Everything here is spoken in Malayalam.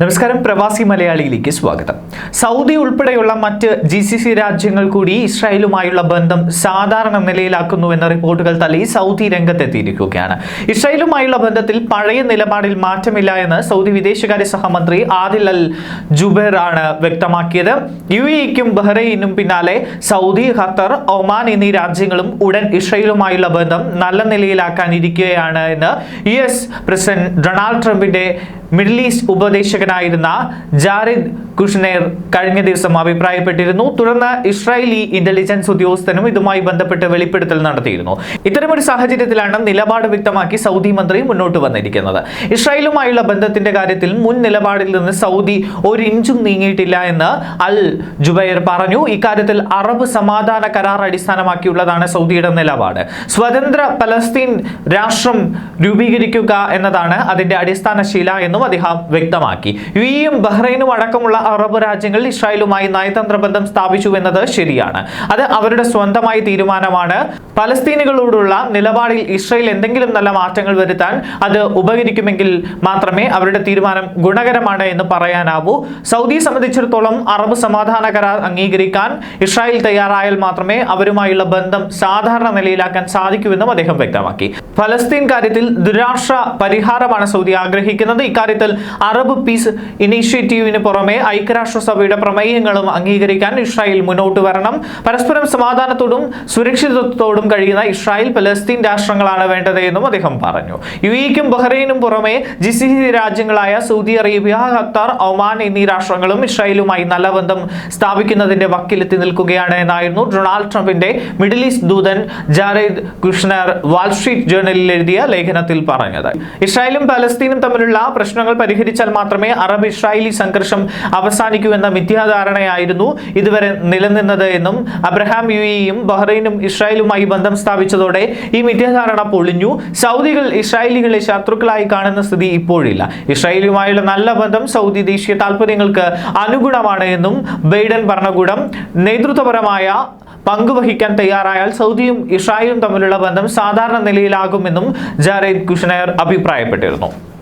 നമസ്കാരം പ്രവാസി മലയാളിയിലേക്ക് സ്വാഗതം. സൗദി ഉൾപ്പെടെയുള്ള മറ്റ് ജി സി സി രാജ്യങ്ങൾ കൂടി ഇസ്രായേലുമായുള്ള ബന്ധം സാധാരണ നിലയിലാക്കുന്നുവെന്ന റിപ്പോർട്ടുകൾ തള്ളി സൗദി രംഗത്തെത്തിയിരിക്കുകയാണ്. ഇസ്രായേലുമായുള്ള ബന്ധത്തിൽ പഴയ നിലപാടിൽ മാറ്റമില്ല എന്ന് സൗദി വിദേശകാര്യ സഹമന്ത്രി ആദിൽ അൽ ജുബേർ ആണ് വ്യക്തമാക്കിയത്. യു എക്കും ബഹ്റൈനും പിന്നാലെ സൗദി ഖത്തർ ഒമാൻ എന്നീ രാജ്യങ്ങളും ഉടൻ ഇസ്രായേലുമായുള്ള ബന്ധം നല്ല നിലയിലാക്കാനിരിക്കുകയാണ് എന്ന് യു എസ് പ്രസിഡന്റ് ഡൊണാൾഡ് ട്രംപിന്റെ മിഡിൽ ഈസ്റ്റ് ഉപദേശകനായിരുന്ന ജാരിദ് കുഷ്നേർ കഴിഞ്ഞ ദിവസം അഭിപ്രായപ്പെട്ടിരുന്നു. തുടർന്ന് ഇസ്രായേലി ഇന്റലിജൻസ് ഉദ്യോഗസ്ഥനും ഇതുമായി ബന്ധപ്പെട്ട് വെളിപ്പെടുത്തൽ നടത്തിയിരുന്നു. ഇത്തരമൊരു സാഹചര്യത്തിലാണ് നിലപാട് വ്യക്തമാക്കി സൗദി മന്ത്രി മുന്നോട്ട് വന്നിരിക്കുന്നത്. ഇസ്രായേലുമായുള്ള ബന്ധത്തിന്റെ കാര്യത്തിൽ മുൻ നിലപാടിൽ നിന്ന് സൗദി ഒരു ഇഞ്ചും നീങ്ങിയിട്ടില്ല എന്ന് അൽ ജുബൈർ പറഞ്ഞു. ഇക്കാര്യത്തിൽ അറബ് സമാധാന കരാർ അടിസ്ഥാനമാക്കിയുള്ളതാണ് സൗദിയുടെ നിലപാട്. സ്വതന്ത്ര പലസ്തീൻ രാഷ്ട്രം രൂപീകരിക്കുക എന്നതാണ് അതിന്റെ അടിസ്ഥാന ശില എന്നും അദ്ദേഹം വ്യക്തമാക്കി. യു എയും ബഹ്റൈനും അടക്കമുള്ള അറബ് രാജ്യങ്ങൾ ഇസ്രായേലുമായി നയതന്ത്ര ബന്ധം സ്ഥാപിച്ചു എന്നത് ശരിയാണ്. അത് അവരുടെ സ്വന്തമായ തീരുമാനമാണ്. പലസ്തീനുകളോടുള്ള നിലപാടിൽ ഇസ്രായേൽ എന്തെങ്കിലും നല്ല മാറ്റങ്ങൾ വരുത്താൻ അത് ഉപകരിക്കുമെങ്കിൽ മാത്രമേ അവരുടെ തീരുമാനം ഗുണകരമാണ് എന്ന് പറയാനാവൂ. സൗദി സംബന്ധിച്ചിടത്തോളം അറബ് സമാധാന കരാർ അംഗീകരിക്കാൻ ഇസ്രായേൽ തയ്യാറായാൽ മാത്രമേ അവരുമായുള്ള ബന്ധം സാധാരണ നിലയിലാക്കാൻ സാധിക്കൂവെന്നും അദ്ദേഹം വ്യക്തമാക്കി. ഫലസ്തീൻ കാര്യത്തിൽ ദുരാഷ്ട്ര പരിഹാരമാണ് സൗദി ആഗ്രഹിക്കുന്നത്. ഇക്കാര്യത്തിൽ അറബ് പീസ് ഇനീഷ്യേറ്റീവിന് പുറമെ ഐക്യരാഷ്ട്രസഭയുടെ പ്രമേയങ്ങളും അംഗീകരിക്കാൻ ഇസ്രായേൽ മുന്നോട്ട് വരണം. പരസ്പരം സമാധാനത്തോടും സുരക്ഷിതത്വത്തോടും കഴിയുന്ന ഇസ്രായേൽ പലസ്തീൻ രാഷ്ട്രങ്ങളാണ് വേണ്ടത് എന്നും അദ്ദേഹം പറഞ്ഞു. യു ഇക്കും ബഹ്റൈനും പുറമെ ജി സി സി രാജ്യങ്ങളായ സൗദി അറേബ്യ ഖത്തർ ഒമാൻ എന്നീ രാഷ്ട്രങ്ങളും ഇസ്രായേലുമായി നല്ല ബന്ധം സ്ഥാപിക്കുന്നതിന്റെ വക്കിലെത്തി നിൽക്കുകയാണ് എന്നായിരുന്നു ഡൊണാൾഡ് ട്രംപിന്റെ മിഡിൽ ഈസ്റ്റ് ദൂതൻ ജാരേദ് കുഷ്ണർ വാൾസ്ട്രീറ്റ് ജേർണലിൽ എഴുതിയ ലേഖനത്തിൽ പറഞ്ഞത്. ഇസ്രായേലും പലസ്തീനും തമ്മിലുള്ള പ്രശ്നങ്ങൾ പരിഹരിച്ചാൽ മാത്രമേ അറബ് ഇസ്രായേലി സംഘർഷം അവസാനിക്കൂ എന്ന മിഥ്യാധാരണയായിരുന്നു ഇതുവരെ നിലനിന്നത് എന്നും അബ്രഹാം യു ഇയും ബഹ്റൈനും ഇസ്രായേലുമായി ബന്ധം സ്ഥാപിച്ചതോടെ ഈ മിഥ്യാധാരണ പൊളിഞ്ഞു. സൗദികൾ ഇസ്രായേലികളെ ശത്രുക്കളായി കാണുന്ന സ്ഥിതി ഇപ്പോഴില്ല. ഇസ്രായേലുമായുള്ള നല്ല ബന്ധം സൗദി ദേശീയ താല്പര്യങ്ങൾക്ക് അനുഗുണമാണ് എന്നും ബൈഡൻ ഭരണകൂടം നേതൃത്വപരമായ പങ്കുവഹിക്കാൻ തയ്യാറായാൽ സൗദിയും ഇസ്രായേലും തമ്മിലുള്ള ബന്ധം സാധാരണ നിലയിലാകുമെന്നും ജാരേദ് കുഷ്നയർ അഭിപ്രായപ്പെട്ടിരുന്നു.